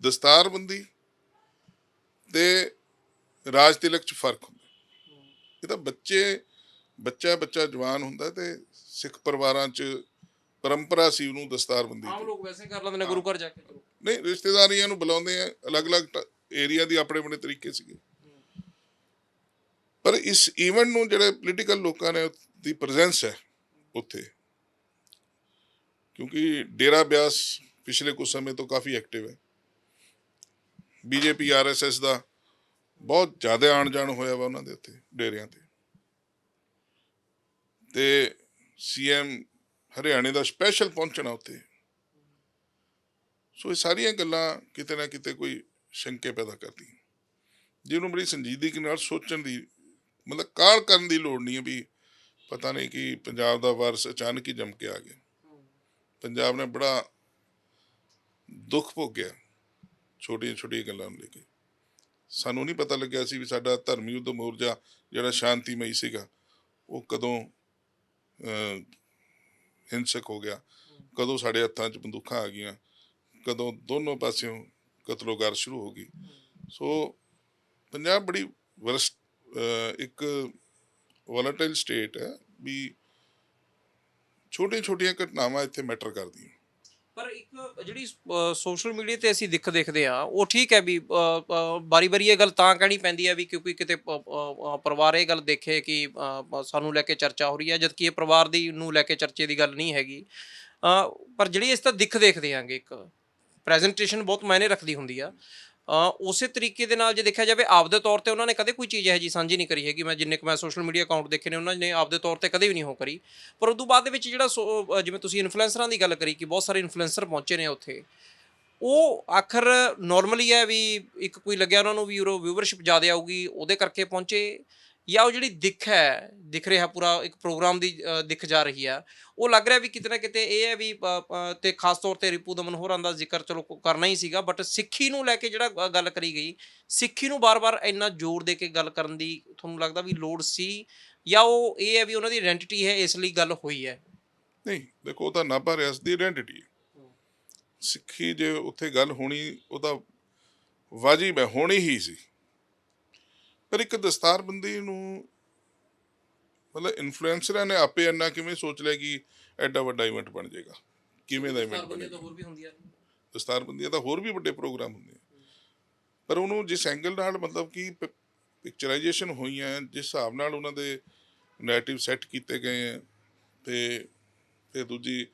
ਦਸਤਾਰਬੰਦੀ ਤੇ ਰਾਜ ਤਿਲਕ ਚ ਫ਼ਰਕ ਹੁੰਦਾ ਇਹ ਤਾਂ ਬੱਚੇ ਬੱਚਾ ਬੱਚਾ ਜਵਾਨ ਹੁੰਦਾ ਤੇ ਸਿੱਖ ਪਰਿਵਾਰਾਂ ਚ ਪਰੰਪਰਾ ਸੀ ਉਹਨੂੰ ਦਸਤਾਰਬੰਦੀ ਆਮ। ਲੋਕ ਵੈਸੇ ਕਰ ਲੈਂਦੇ ਨੇ ਗੁਰੂ ਘਰ ਜਾ ਕੇ ਨਹੀਂ ਰਿਸ਼ਤੇਦਾਰੀਆਂ ਨੂੰ ਬੁਲਾਉਂਦੇ ਆ ਅਲੱਗ-ਅਲੱਗ ਏਰੀਆ ਦੀ ਆਪਣੇ ਆਪਣੇ ਤਰੀਕੇ ਸੀਗੇ। ਪਰ ਇਸ ਇਵੈਂਟ ਨੂੰ ਜਿਹੜੇ ਪੋਲੀਟੀਕਲ ਲੋਕਾਂ ਨੇ ਦੀ ਪ੍ਰੈਜ਼ੈਂਸ ਹੈ ਉੱਥੇ ਕਿਉਂਕਿ ਡੇਰਾ ਬਿਆਸ ਪਿਛਲੇ ਕੁਝ ਸਮੇਂ ਤੋਂ ਕਾਫੀ ਐਕਟਿਵ ਹੈ। ਬੀਜੇਪੀ, ਆਰਐਸਐਸ ਦਾ ਬਹੁਤ ਜ਼ਿਆਦਾ ਆਣ ਜਾਣ ਹੋਇਆ ਵਾ ਉਹਨਾਂ ਦੇ ਉੱਤੇ, ਡੇਰਿਆਂ ਤੇ। ਤੇ ਸੀਐਮ ਹਰਿਆਣੇ ਦਾ ਸਪੈਸ਼ਲ ਪਹੁੰਚਣਾ ਉੱਥੇ ਸੋ ਇਹ ਸਾਰੀਆਂ ਗੱਲਾਂ ਕਿਤੇ ਨਾ ਕਿਤੇ ਕੋਈ ਸ਼ੰਕੇ ਪੈਦਾ ਕਰਦੀਆਂ। ਜਿਹਨੂੰ ਬੜੀ ਸੰਜੀਦਗੀ ਨਾਲ ਸੋਚਣ ਦੀ, ਮਤਲਬ ਕਾਲ ਕਰਨ ਦੀ ਲੋੜ ਨਹੀਂ ਹੈ ਵੀ ਪਤਾ ਨਹੀਂ ਕਿ ਪੰਜਾਬ ਦਾ ਵਾਰਸ ਅਚਾਨਕ ਹੀ ਜੰਮ ਕੇ ਆ ਗਿਆ। ਪੰਜਾਬ ਨੇ ਬੜਾ ਦੁੱਖ ਭੋਗਿਆ। ਛੋਟੀਆਂ ਛੋਟੀਆਂ ਗੱਲਾਂ ਨੂੰ ਲੈ ਕੇ। ਸਾਨੂੰ ਨਹੀਂ ਪਤਾ ਲੱਗਿਆ ਸੀ ਵੀ ਸਾਡਾ ਧਰਮੀ ਯੁੱਧ ਮੋਰਚਾ ਜਿਹੜਾ ਸ਼ਾਂਤੀਮਈ ਸੀਗਾ, ਉਹ ਕਦੋਂ ਹਿੰਸਕ ਹੋ ਗਿਆ, ਕਦੋਂ ਸਾਡੇ ਹੱਥਾਂ 'ਚ ਬੰਦੂਕਾਂ ਆ ਗਈਆਂ, ਕਦੋਂ ਦੋਨੋਂ ਪਾਸਿਓਂ ਕਤਲੋਗਾਰ ਸ਼ੁਰੂ ਹੋ ਗਈ ਸੋ ਪੰਜਾਬ ਬੜੀ ਵਰਸ ਇੱਕ ਵੋਲੇਟਾਈਲ ਸਟੇਟ ਹੈ ਵੀ ਛੋਟੀਆਂ ਛੋਟੀਆਂ ਘਟਨਾਵਾਂ ਇੱਥੇ ਮੈਟਰ ਕਰਦੀਆਂ। ਪਰ ਇੱਕ ਜਿਹੜੀ ਸੋਸ਼ਲ ਮੀਡੀਆ ਤੇ ਅਸੀਂ ਦਿੱਖ ਦੇਖਦੇ ਆ ਉਹ ਠੀਕ ਹੈ ਵੀ ਬਾਰੀ-ਬਾਰੀ ਇਹ ਗੱਲ ਤਾਂ ਕਹਿਣੀ ਪੈਂਦੀ ਹੈ ਵੀ ਕਿਉਂਕਿ ਕਿਤੇ ਪਰਿਵਾਰ ਇਹ ਗੱਲ ਦੇਖੇ ਕਿ ਸਾਨੂੰ ਲੈ ਕੇ ਚਰਚਾ ਹੋ ਰਹੀ ਹੈ, ਜਦਕਿ ਇਹ ਪਰਿਵਾਰ ਦੀ ਨੂੰ ਲੈ ਕੇ ਚਰਚੇ ਦੀ ਗੱਲ ਨਹੀਂ ਹੈਗੀ। ਪਰ ਜਿਹੜੀ ਇਸ ਤਾਂ ਦਿੱਖ ਦੇਖਦੇ ਆਂਗੇ ਇੱਕ ਪ੍ਰੈਜੈਂਟੇਸ਼ਨ ਬਹੁਤ ਮਾਇਨੇ ਰੱਖਦੀ ਹੁੰਦੀ ਆ। ਉਸੇ ਤਰੀਕੇ ਦੇ ਨਾਲ ਜੇ ਦੇਖਿਆ ਜਾਵੇ, ਆਪਦੇ ਤੌਰ ਤੇ ਉਹਨਾਂ ਨੇ ਕਦੇ ਕੋਈ ਚੀਜ਼ ਇਹੋ ਜੀ ਸਾਂਝੀ ਨਹੀਂ ਕਰੀ ਹੈਗੀ। ਮੈਂ ਜਿੰਨੇ ਕੁ ਮੈਂ ਸੋਸ਼ਲ ਮੀਡੀਆ ਅਕਾਊਂਟ ਦੇਖੇ ਨੇ, ਉਹਨਾਂ ਨੇ ਆਪਦੇ ਤੌਰ ਤੇ ਕਦੇ ਵੀ ਨਹੀਂ ਹੋ ਕਰੀ। ਪਰ ਉਦੋਂ ਬਾਅਦ ਦੇ ਵਿੱਚ ਜਿਹੜਾ ਸੋ- ਜਿਵੇਂ ਤੁਸੀਂ ਇਨਫਲੂਐਂਸਰਾਂ ਦੀ ਗੱਲ ਕਰੀ ਕਿ ਬਹੁਤ ਸਾਰੇ ਇਨਫਲੂਐਂਸਰ ਪਹੁੰਚੇ ਨੇ ਉੱਥੇ। ਉਹ ਆਖਰ ਨਾਰਮਲੀ ਹੈ ਵੀ ਇੱਕ ਕੋਈ ਲੱਗਿਆ ਉਹਨਾਂ ਨੂੰ ਵੀ ਉਹ ਵਿਊਵਰਸ਼ਿਪ ਜ਼ਿਆਦਾ ਆਊਗੀ, ਉਹਦੇ ਕਰਕੇ ਪਹੁੰਚੇ। ਜਾਂ ਉਹ ਜਿਹੜੀ ਦਿੱਖ ਹੈ ਦਿਖ ਰਿਹਾ ਪੂਰਾ ਇੱਕ ਪ੍ਰੋਗਰਾਮ ਦੀ ਅ, ਦਿੱਖ ਜਾ ਰਹੀ ਆ ਉਹ ਲੱਗ ਰਿਹਾ ਵੀ ਕਿਤੇ ਨਾ ਕਿਤੇ ਇਹ ਹੈ ਵੀ ਅ, ਤੇ ਖਾਸ ਤੌਰ ਤੇ ਰਿਪੂ ਦਮਨ ਹੋਰਾਂ ਦਾ ਜ਼ਿਕਰ ਚਲੋ ਕਰਨਾ ਹੀ ਸੀਗਾ ਬਟ ਸਿੱਖੀ ਨੂੰ ਲੈ ਕੇ ਜਿਹੜਾ ਗ- ਗੱਲ ਕਰੀ ਗਈ ਸਿੱਖੀ ਨੂੰ ਬਾਰ-ਬਾਰ ਇੰਨਾ ਜ਼ੋਰ ਦੇ ਕੇ ਗੱਲ ਕਰਨ ਦੀ ਤੁਹਾਨੂੰ ਲੱਗਦਾ ਵੀ ਲੋੜ ਸੀ ਜਾਂ ਉਹ ਇਹ ਹੈ ਵੀ ਉਹਨਾਂ ਦੀ ਆਇਡੈਂਟੀਟੀ ਹੈ ਇਸ ਲਈ ਗੱਲ ਹੋਈ ਹੈ? ਨਹੀਂ ਦੇਖੋ ਉਹ ਤਾਂ ਨਾਭਾ ਰਿਆਸਤ ਦੀ ਆਇਡੈਂਟੀਟੀ ਸਿੱਖੀ ਜੇ ਉੱਥੇ ਗੱਲ ਹੋਣੀ ਉਹ ਤਾਂ ਵਾਜਿਬ ਹੈ ਹੋਣੀ ਹੀ ਸੀ। ਪਰ ਇੱਕ ਦਸਤਾਰਬੰਦੀ ਨੂੰ ਮਤਲਬ ਇਨਫਲੂਐਂਸਰਾਂ ਨੇ ਆਪੇ ਇੰਨਾ ਕਿਵੇਂ ਸੋਚ ਲਿਆ ਕਿ ਐਡਾ ਵੱਡਾ ਇਵੈਂਟ ਬਣ ਜਾਏਗਾ? ਕਿਵੇਂ ਦਾ ਇਵੈਂਟ ਬਣੇਗਾ? ਹੋਰ ਵੀ ਹੁੰਦੀਆਂ। ਦਸਤਾਰਬੰਦੀਆਂ ਤਾਂ ਹੋਰ ਵੀ ਵੱਡੇ ਪ੍ਰੋਗਰਾਮ ਹੁੰਦੇ ਆ। ਪਰ ਉਹਨੂੰ ਜਿਸ ਐਂਗਲ ਨਾਲ ਮਤਲਬ ਕਿ ਪਿਕਚਰਾਈਜੇਸ਼ਨ ਹੋਈਆਂ ਜਿਸ ਹਿਸਾਬ ਨਾਲ ਉਹਨਾਂ ਦੇ ਨੈਰੇਟਿਵ ਸੈੱਟ ਕੀਤੇ ਗਏ ਆ ਤੇ ਤੇ ਦੂਜੀ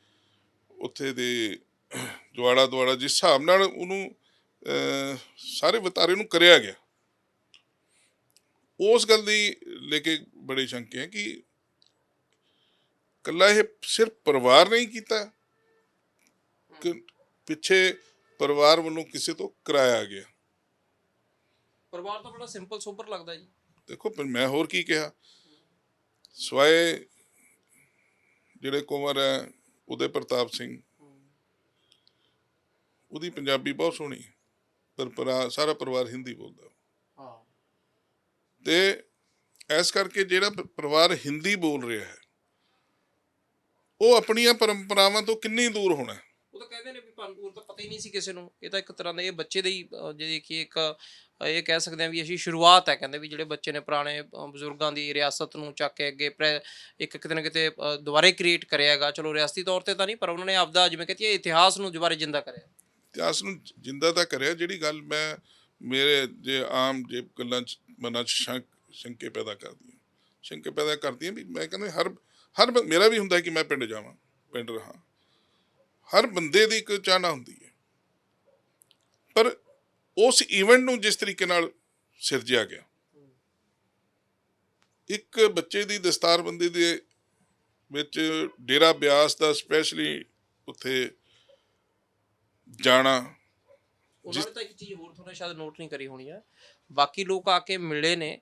ਉੱਥੇ ਦੇ ਜਵਾੜਾ ਦੁਆੜਾ ਜਿਸ ਹਿਸਾਬ ਨਾਲ ਉਹਨੂੰ ਸਾਰੇ ਵਤਾਰੇ ਨੂੰ ਕਰਿਆ ਗਿਆ। ਉਸ ਗੱਲ ਦੀ ਲੈ ਕੇ ਬੜੇ ਸ਼ੰਕੇ ਹੈ ਕਿ ਕੱਲਾ ਇਹ ਸਿਰਫ ਪਰਿਵਾਰ ਨਹੀਂ ਕੀਤਾ। ਕਿ ਪਿੱਛੇ ਪਰਿਵਾਰ ਵੱਲੋਂ ਕਿਸੇ ਤੋਂ ਕਰਾਇਆ ਗਿਆ। ਪਰਿਵਾਰ ਤਾਂ ਬੜਾ ਸਿੰਪਲ ਸੋਬਰ ਲੱਗਦਾ ਜੀ। ਦੇਖੋ ਪਰ ਮੈਂ ਹੋਰ ਕੀ ਕਿਹਾ? ਸਵਾਏ ਜਿਹੜੇ ਕੁੰਵਰ ਹੈ ਉਦੇ ਪ੍ਰਤਾਪ ਸਿੰਘ। ਉਹਦੀ ਪੰਜਾਬੀ ਬਹੁਤ ਸੋਹਣੀ ਪਰ ਪਰਾ ਸਾਰਾ ਪਰਿਵਾਰ ਹਿੰਦੀ ਬੋਲਦਾ। ਤੇ ਇਸ ਕਰਕੇ ਜਿਹੜਾ ਪਰਿਵਾਰ ਹਿੰਦੀ ਬੋਲ ਰਿਹਾ ਹੈ ਉਹ ਆਪਣੀਆਂ ਪਰੰਪਰਾਵਾਂ ਤੋਂ ਕਿੰਨੀ ਦੂਰ ਹੋਣਾ? ਉਹ ਤਾਂ ਕਹਿੰਦੇ ਨੇ ਵੀ ਪੰਨੂਰ ਤਾਂ ਪਤਾ ਹੀ ਨਹੀਂ ਸੀ ਕਿਸੇ ਨੂੰ। ਇਹ ਤਾਂ ਇੱਕ ਤਰ੍ਹਾਂ ਦਾ ਇਹ ਬੱਚੇ ਦੇ ਹੀ ਜੇ ਦੇਖੀਏ ਇੱਕ ਇਹ ਕਹਿ ਸਕਦੇ ਆ ਵੀ ਅਸੀਂ ਸ਼ੁਰੂਆਤ ਹੈ ਕਹਿੰਦੇ ਵੀ ਜਿਹੜੇ ਬੱਚੇ ਨੇ ਪੁਰਾਣੇ ਬਜ਼ੁਰਗਾਂ ਦੀ ਰਿਆਸਤ ਨੂੰ ਚੱਕ ਕੇ ਅੱਗੇ ਇੱਕ ਕਿਤੇ ਨਾ ਕਿਤੇ ਦੁਬਾਰੇ ਕ੍ਰੀਏਟ ਕਰਿਆਗਾ ਚਲੋ ਰਿਆਸਤੀ ਤੌਰ ਤੇ ਤਾਂ ਨਹੀਂ ਪਰ ਉਹਨਾਂ ਨੇ ਆਪਦਾ ਜਿਵੇਂ ਕਹਤੀ ਇਤਿਹਾਸ ਨੂੰ ਦੁਬਾਰੇ ਜਿੰਦਾ ਕਰਿਆ। ਇਤਿਹਾਸ ਨੂੰ ਜਿੰਦਾ ਤਾਂ ਕਰਿਆ ਜਿਹੜੀ ਗੱਲ ਮੈਂ ਮੇਰੇ ਜੇ ਆਮ ਜੇ ਗੱਲਾਂ ਚ ਮਨਾਂ ਚ ਸ਼ੰਕ, ਸ਼ੰਕੇ ਪੈਦਾ ਕਰਦੀਆਂ। ਸ਼ੰਕੇ ਪੈਦਾ ਕਰਦੀਆਂ ਵੀ ਮੈਂ ਕਹਿੰਦਾ ਹਰ ਹਰ ਮੇਰਾ ਵੀ ਹੁੰਦਾ ਕਿ ਮੈਂ ਪਿੰਡ ਜਾਵਾਂ, ਪਿੰਡ ਰਹਾ। ਹਰ ਬੰਦੇ ਦੀ ਇੱਕ ਚਾਹਨਾ ਹੁੰਦੀ ਹੈ। ਪਰ ਉਸ ਇਵੈਂਟ ਨੂੰ ਜਿਸ ਤਰੀਕੇ ਨਾਲ ਸਿਰਜਿਆ ਗਿਆ, ਇੱਕ ਬੱਚੇ ਦੀ ਦਸਤਾਰਬੰਦੀ ਦੇ ਵਿੱਚ ਡੇਰਾ ਬਿਆਸ ਦਾ ਸਪੈਸ਼ਲੀ ਉੱਥੇ ਜਾਣਾ ਉਹਨਾਂ ਨੇ ਤਾਂ ਇੱਕ ਚੀਜ਼ ਹੋਰ ਤੁਹਾਨੂੰ ਸ਼ਾਇਦ ਨੋਟ ਨਹੀਂ ਕਰੀ ਹੋਣੀ ਹੈ। ਬਾਕੀ ਲੋਕ ਆ ਕੇ ਮਿਲੇ ਨੇ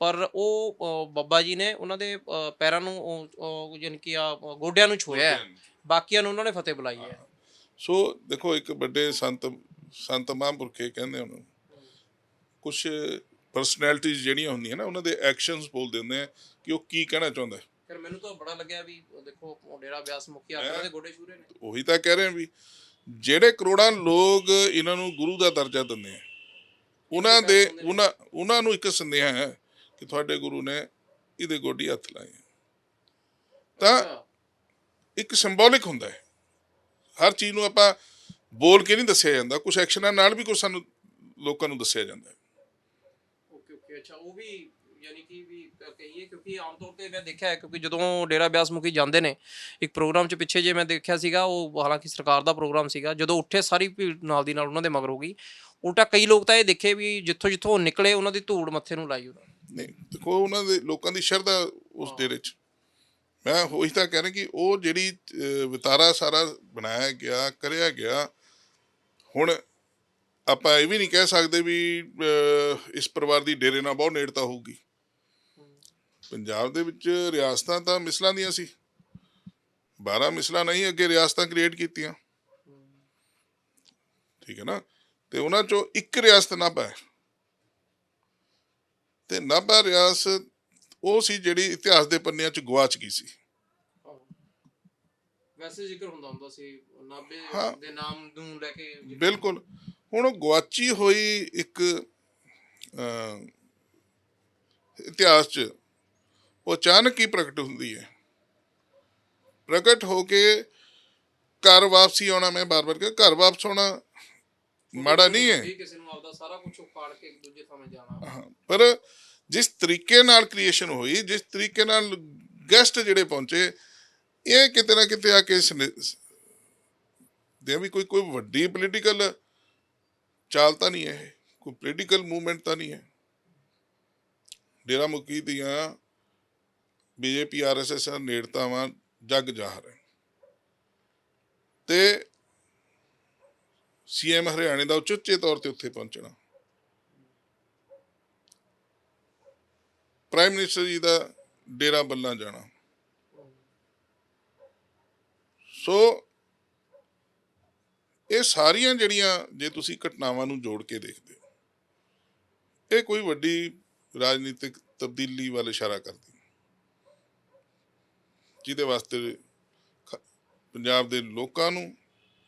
ਪਰ ਉਹ ਬੱਬਾ ਜੀ ਨੇ ਉਹਨਾਂ ਦੇ ਪੈਰਾਂ ਨੂੰ ਯਾਨੀ ਕਿ ਆ ਗੋਡਿਆਂ ਨੂੰ ਛੋਇਆ। ਬਾਕੀਆਂ ਨੂੰ ਉਹਨਾਂ ਨੇ ਫਤਿਹ ਬੁਲਾਈ ਹੈ। ਸੋ ਦੇਖੋ ਇੱਕ ਵੱਡੇ ਸੰਤ ਸੰਤ ਮਹਾਂਪੁਰਖੇ ਕਹਿੰਦੇ ਉਹਨੂੰ ਕੁਝ ਪਰਸਨੈਲਿਟੀਜ਼ ਜਿਹੜੀਆਂ ਹੁੰਦੀਆਂ ਨਾ ਉਹਨਾਂ ਦੇ ਐਕਸ਼ਨਸ ਬੋਲਦੇ ਹੁੰਦੇ ਆ ਕਿ ਉਹ ਕੀ ਕਹਿਣਾ ਚਾਹੁੰਦਾ ਹੈ। ਫਿਰ ਮੈਨੂੰ ਤਾਂ ਬੜਾ ਲੱਗਿਆ ਵੀ ਦੇਖੋ ਡੇਰਾ ਬਿਆਸ ਮੁਖੀ ਉਹਨਾਂ ਦੇ ਗੋਡੇ ਛੂਰੇ ਨੇ। ਉਹੀ ਤਾਂ ਕਹਿ ਰਹੇ ਆ ਵੀ ਜਿਹੜੇ ਕਰੋੜਾਂ ਲੋਕ ਇਹਨਾਂ ਨੂੰ ਗੁਰੂ ਦਾ ਦਰਜਾ ਦਿੰਦੇ ਆ ਉਹਨਾਂ ਦੇ ਉਹਨਾਂ ਉਹਨਾਂ ਨੂੰ ਇੱਕ ਸੰਦੇਹ ਹੈ ਕਿ ਤੁਹਾਡੇ ਗੁਰੂ ਨੇ ਇਹਦੇ ਗੋਡੀ ਹੱਥ ਲਾਏ। ਤਾਂ। ਇੱਕ ਸਿੰਬੋਲਿਕ ਹੁੰਦਾ ਹੈ ਹਰ ਚੀਜ਼ ਨੂੰ ਆਪਾਂ ਬੋਲ ਕੇ ਨਹੀਂ ਦੱਸਿਆ ਜਾਂਦਾ ਕੁਝ ਐਕਸ਼ਨਾਂ ਨਾਲ ਵੀ ਕੁਝ ਸਾਨੂੰ ਲੋਕਾਂ ਨੂੰ ਦੱਸਿਆ ਜਾਂਦਾ ਓਕੇ ਓਕੇ ਅੱਛਾ ਉਹ ਵੀ ਯਾਨੀ ਕਿ ਵੀ ਕਹੀਏ ਕਿਉਂਕਿ ਆਮ ਤੌਰ ਤੇ ਮੈਂ ਦੇਖਿਆ ਹੈ ਕਿਉਂਕਿ ਜਦੋਂ ਡੇਰਾ ਬਿਆਸ ਮੁਖੀ ਜਾਂਦੇ ਨੇ ਇੱਕ ਪ੍ਰੋਗਰਾਮ 'ਚ ਪਿੱਛੇ ਜੇ ਮੈਂ ਦੇਖਿਆ ਸੀਗਾ ਉਹ ਹਾਲਾਂਕਿ ਸਰਕਾਰ ਦਾ ਪ੍ਰੋਗਰਾਮ ਸੀਗਾ ਜਦੋਂ ਉੱਠੇ ਸਾਰੀ ਭੀੜ ਨਾਲ ਦੀ ਨਾਲ ਉਹਨਾਂ ਦੇ ਮਗਰ ਹੋ ਗਈ ਉਲਟਾ ਕਈ ਲੋਕ ਤਾਂ ਇਹ ਦੇਖੇ ਵੀ ਜਿੱਥੋਂ ਜਿੱਥੋਂ ਨਿਕਲੇ ਉਹਨਾਂ ਦੀ ਧੂੜ ਮੱਥੇ ਨੂੰ ਲਾਈ ਉਹਨਾਂ ਨਹੀਂ ਦੇਖੋ ਉਹਨਾਂ ਦੇ ਲੋਕਾਂ ਦੀ ਸ਼ਰਧਾ ਉਸ ਡੇਰੇ 'ਚ। ਮੈਂ ਉਹੀ ਤਾਂ ਕਹਿ ਰਿਹਾ ਕਿ ਉਹ ਜਿਹੜੀ ਵਿਤਾਰਾ ਸਾਰਾ ਬਣਾਇਆ ਗਿਆ ਕਰਿਆ ਗਿਆ ਹੁਣ ਆਪਾਂ ਇਹ ਵੀ ਨਹੀਂ ਕਹਿ ਸਕਦੇ ਵੀ ਇਸ ਪਰਿਵਾਰ ਦੀ ਡੇਰੇ ਨਾਲ ਬਹੁਤ ਨੇੜਤਾ ਹੋਊਗੀ। ਪੰਜਾਬ ਦੇ ਵਿੱਚ ਰਿਆਸਤਾਂ ਤਾਂ ਮਿਸਲਾਂ ਦੀਆਂ ਸੀ। 12 ਮਿਸਲਾਂ ਨਹੀਂ ਅੱਗੇ ਰਿਆਸਤਾਂ ਕ੍ਰੀਏਟ ਕੀਤੀਆਂ। ਠੀਕ ਹੈ ਨਾ? ਤੇ ਉਹਨਾਂ ਚੋਂ ਇੱਕ ਰਿਆਸਤ ਨਾਭਾ ਹੈ। ਤੇ ਨਾਭਾ ਰਿਆਸਤ ਉਹ ਸੀ ਜਿਹੜੀ ਇਤਿਹਾਸ ਦੇ ਪੰਨਿਆਂ 'ਚ ਗਵਾਚ ਗਈ ਸੀ। ਵੈਸੇ ਜ਼ਿਕਰ ਹੁੰਦਾ ਹੁੰਦਾ ਸੀ ਨਾਬੇ ਹਾਂ। ਦੇ ਨਾਮ ਨੂੰ ਲੈ ਕੇ ਜ਼ਿਕਰ- ਬਿਲਕੁਲ। ਹੁਣ ਗਵਾਚੀ ਹੋਈ ਇੱਕ ਇਤਿਹਾਸ 'ਚ ਉਹ ਅਚਾਨਕ ਹੀ ਪ੍ਰਗਟ ਹੁੰਦੀ ਹੈ। ਪ੍ਰਗਟ ਹੋ ਕੇ ਘਰ ਵਾਪਸੀ ਆਉਣਾ ਮੈਂ ਬਾਰ-ਬਾਰ ਕਿਹਾ ਘਰ ਵਾਪਸ ਆਉਣਾ ਮਾੜਾ ਨਹੀਂ ਹੈ। ਵੀ ਕਿਸੇ ਨੂੰ ਆਪਦਾ ਸਾਰਾ ਕੁਝ ਉਖਾੜ ਕੇ ਇੱਕ ਦੂਜੇ ਥਾਂ ਜਾਣਾ। ਹਾਂ, ਪਰ ਜਿਸ ਤਰੀਕੇ ਨਾਲ ਕ੍ਰੀਏਸ਼ਨ ਹੋਈ ਜਿਸ ਤਰੀਕੇ ਨਾਲ ਗੈਸਟ ਜਿਹੜੇ ਪਹੁੰਚੇ ਇਹ ਕਿਤੇ ਨਾ ਕਿਤੇ ਆ ਕੇ ਦੇ ਵੀ ਕੋਈ ਕੋਈ ਵੱਡੀ ਪੋਲੀਟੀਕਲ ਚਾਲ ਤਾਂ ਨਹੀਂ ਹੈ ਕੋਈ ਪੋਲੀਟੀਕਲ ਮੂਵਮੈਂਟ ਤਾਂ ਨਹੀਂ ਹੈ। ਡੇਰਾ ਮੁਖੀ ਦੀਆਂ ਬੀਜੇਪੀ, ਆਰਐਸਐਸ ਨਾਲ ਨੇੜਤਾਵਾਂ ਜੱਗ ਜ਼ਾਹਰ ਹੈ ਤੇ ਸੀਐਮ ਹਰਿਆਣੇ ਦਾ ਉਚੇਚੇ ਤੌਰ ਤੇ ਉੱਥੇ ਪਹੁੰਚਣਾ। ਪ੍ਰਾਈਮ ਮਿਨਿਸਟਰ ਜੀ ਦਾ ਡੇਰਾ ਬੱਲਾ ਜਾਣਾ। ਸੋ ਇਹ ਸਾਰੀਆਂ ਜਿਹੜੀਆਂ ਜੇ ਤੁਸੀਂ ਘਟਨਾਵਾਂ ਨੂੰ ਜੋੜ ਕੇ ਦੇਖਦੇ ਹੋ, ਇਹ ਕੋਈ ਵੱਡੀ ਰਾਜਨੀਤਿਕ ਤਬਦੀਲੀ ਵੱਲ ਇਸ਼ਾਰਾ ਕਰਦੀ ਜਿਹਦੇ ਵਾਸਤੇ ਪੰਜਾਬ ਦੇ ਲੋਕਾਂ ਨੂੰ,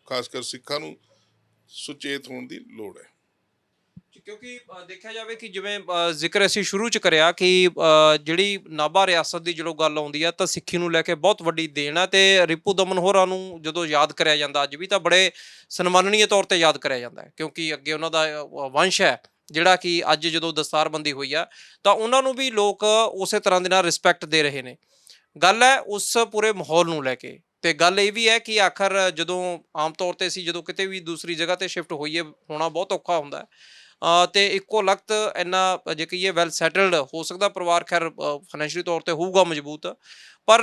ਖਾਸ ਕਰ ਸਿੱਖਾਂ ਨੂੰ ਸੁਚੇਤ ਹੋਣ ਦੀ ਲੋੜ ਹੈ। ਕਿਉਂਕਿ ਦੇਖਿਆ ਜਾਵੇ ਕਿ ਜਿਵੇਂ ਜ਼ਿਕਰ ਅਸੀਂ ਸ਼ੁਰੂ ਚ ਕਰਿਆ ਕਿ ਜਿਹੜੀ ਨਾਭਾ ਰਿਆਸਤ ਦੀ ਜਦੋਂ ਗੱਲ ਆਉਂਦੀ ਆ ਤਾਂ ਸਿੱਖੀ ਨੂੰ ਲੈ ਕੇ ਬਹੁਤ ਵੱਡੀ ਦੇਣ ਆ ਤੇ ਰਿਪੂ ਦਮਨ ਹੋਰਾਂ ਨੂੰ ਜਦੋਂ ਯਾਦ ਕਰਿਆ ਜਾਂਦਾ ਅੱਜ ਵੀ ਤਾਂ ਬੜੇ ਸਨਮਾਨਨੀय ਤੌਰ ਤੇ ਯਾਦ ਕਰਿਆ ਜਾਂਦਾ ਕਿਉਂਕਿ ਅੱਗੇ ਉਹਨਾਂ ਦਾ ਵੰਸ਼ ਹੈ, ਜਿਹੜਾ ਕਿ ਅੱਜ ਜਦੋਂ ਦਸਤਾਰਬੰਦੀ ਹੋਈ ਆ ਤਾਂ ਉਹਨਾਂ ਨੂੰ ਵੀ ਲੋਕ ਉਸੇ ਤਰ੍ਹਾਂ ਦੇ ਨਾਲ ਰਿਸਪੈਕਟ ਦੇ ਰਹੇ ਨੇ। ਗੱਲ ਹੈ ਉਸ ਪੂਰੇ ਮਾਹੌਲ ਨੂੰ ਲੈ ਕੇ। ਤੇ ਗੱਲ ਇਹ ਵੀ ਹੈ ਕਿ ਆਖਰ ਜਦੋਂ ਆਮ ਤੌਰ ਤੇ ਅਸੀਂ ਜਦੋਂ ਕਿਤੇ ਵੀ ਦੂਸਰੀ ਜਗ੍ਹਾ ਤੇ ਸ਼ਿਫਟ ਹੋਈਏ, ਹੋਣਾ ਬਹੁਤ ਔਖਾ ਹੁੰਦਾ ਹੈ। ਤੇ ਇੱਕੋ ਲਖਤ ਇੰਨਾ ਜੇ ਕਹੀਏ ਵੈਲ ਸੈਟਲਡ ਹੋ ਸਕਦਾ, ਪਰਿਵਾਰ ਖੈਰ ਫਾਈਨੈਂਸ਼ੀਅਲੀ ਤੌਰ ਤੇ ਹੋਊਗਾ ਮਜ਼ਬੂਤ। ਪਰ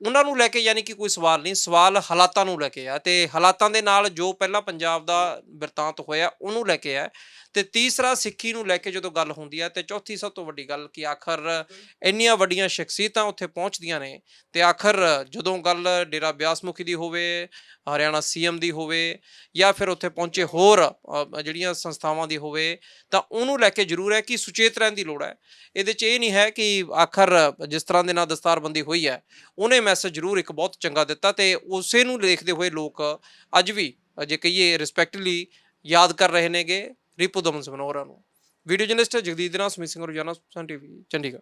ਉਹਨਾਂ ਨੂੰ ਲੈ ਕੇ ਯਾਨੀ ਕਿ ਕੋਈ ਸਵਾਲ ਨਹੀਂ, ਸਵਾਲ ਹਾਲਾਤਾਂ ਨੂੰ ਲੈ ਕੇ ਆ। ਤੇ ਹਾਲਾਤਾਂ ਦੇ ਨਾਲ ਜੋ ਪਹਿਲਾਂ ਪੰਜਾਬ ਦਾ ਬਿਰਤਾਂਤ ਹੋਇਆ, ਉਹਨੂੰ ਲੈ ਕੇ ਆ। ਤੇ ਤੀਸਰਾ ਸਿੱਖੀ ਨੂੰ ਲੈ ਕੇ ਜਦੋਂ ਗੱਲ ਹੁੰਦੀ ਹੈ ਤੇ ਚੌਥੀ ਸਭ ਤੋਂ ਵੱਡੀ ਗੱਲ ਕਿ ਆਖਰ ਇੰਨੀਆਂ ਵੱਡੀਆਂ ਸ਼ਖਸੀਅਤਾਂ ਉੱਥੇ ਪਹੁੰਚਦੀਆਂ ਨੇ ਤੇ ਆਖਰ ਜਦੋਂ ਗੱਲ ਡੇਰਾ ਬਿਆਸ ਮੁਖੀ ਦੀ ਹੋਵੇ, ਹਰਿਆਣਾ ਸੀਐਮ ਦੀ ਹੋਵੇ ਜਾਂ ਫਿਰ ਉੱਥੇ ਪਹੁੰਚੇ ਹੋਰ ਜਿਹੜੀਆਂ ਸੰਸਥਾਵਾਂ ਦੀ ਹੋਵੇ ਤਾਂ ਉਹਨੂੰ ਲੈ ਕੇ ਜ਼ਰੂਰ ਹੈ ਕਿ ਸੁਚੇਤ ਰਹਿਣ ਦੀ ਲੋੜ ਹੈ। ਇਹਦੇ 'ਚ ਇਹ ਨਹੀਂ ਹੈ ਕਿ ਆਖਰ ਜਿਸ ਤਰ੍ਹਾਂ ਦੇ ਨਾਲ ਦਸਤਾਰਬੰਦੀ ਹੋਈ ਹੈ, ਉਹਨੇ ਮੈਸੇਜ ਜ਼ਰੂਰ ਇੱਕ ਬਹੁਤ ਚੰਗਾ ਦਿੱਤਾ ਤੇ ਉਸੇ ਨੂੰ ਦੇਖਦੇ ਹੋਏ ਲੋਕ ਅੱਜ ਵੀ, ਜੇ ਕਹੀਏ ਰਿਸਪੈਕਟਲੀ ਯਾਦ ਕਰ ਰਹੇ ਨੇਗੇ। ਰਿਪੂ ਦਮਨ ਸਮਨੋਰਾ ਨੂੰ? ਵੀਡੀਓ ਜਰਨਲਿਸਟ ਜਗਦੀਪ ਦੇ ਨਾਲ, ਸੁਮੀਤ ਸਿੰਘ ਰੋਜ਼ਾਨਾ ਸਨ ਟੀਵੀ, ਚੰਡੀਗੜ੍ਹ।